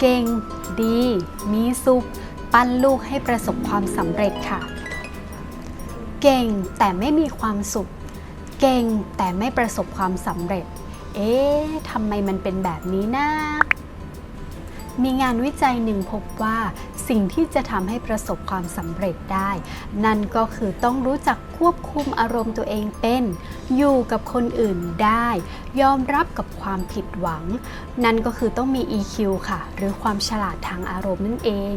เก่ง ดี มีสุข ปั้นลูกให้ประสบความสำเร็จค่ะ เก่งแต่ไม่มีความสุข เก่งแต่ไม่ประสบความสำเร็จ เอ๊ะทำไมมันเป็นแบบนี้นะ มีงานวิจัยหนึ่งพบว่าสิ่งที่จะทำให้ประสบความสำเร็จได้ นั่นก็คือต้องรู้จักควบคุมอารมณ์ตัวเองเป็น อยู่กับคนอื่นได้ ยอมรับกับความผิดหวัง นั่นก็คือต้องมี EQ ค่ะ หรือความฉลาดทางอารมณ์นั่นเอง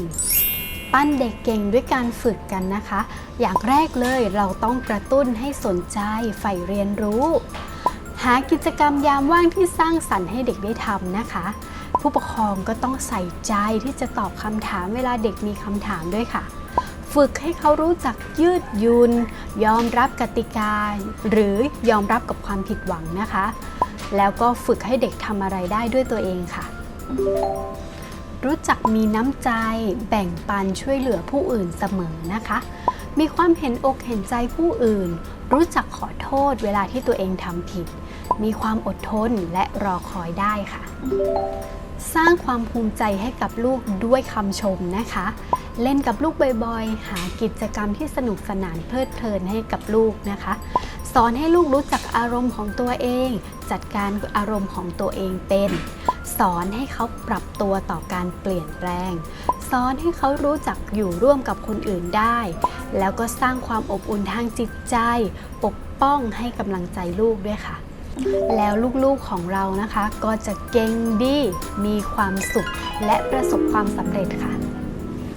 ปั้นเด็กเก่งด้วยการฝึกกันนะคะ อย่างแรกเลยเราต้องกระตุ้นให้สนใจใฝ่เรียนรู้ หากิจกรรมยามว่างที่สร้างสรรค์ให้เด็กได้ทำนะคะ ผู้ปกครองก็ต้องใส่ใจที่จะตอบคำถามเวลาเด็กมีคำถามด้วยค่ะ ฝึกให้เขารู้จักยืดยุน ยอมรับกติกา หรือยอมรับกับความผิดหวังนะคะ แล้วก็ฝึกให้เด็กทำอะไรได้ด้วยตัวเองค่ะ รู้จักมีน้ำใจแบ่งปันช่วยเหลือผู้อื่นเสมอนะคะ มีความเห็นอกเห็นใจผู้อื่น รู้จักขอโทษเวลาที่ตัวเองทำผิดมีความอดทนและรอคอยได้ค่ะ สร้างความภูมิใจให้กับลูกด้วยคำชมนะคะ เล่นกับลูกบ่อยๆ หากิจกรรมที่สนุกสนานเพลิดเพลินให้กับลูกนะคะ สอนให้ลูกรู้จักอารมณ์ของตัวเอง จัดการอารมณ์ของตัวเองเป็น สอนให้เขาปรับตัวต่อการเปลี่ยนแปลง สอนให้เขารู้จักอยู่ร่วมกับคนอื่นได้ แล้วก็สร้างความอบอุ่นทางจิตใจ ปกป้องให้กำลังใจลูกด้วยค่ะ แล้วลูกๆของเรานะคะ ก็จะเก่งดี มีความสุข และประสบความสำเร็จค่ะ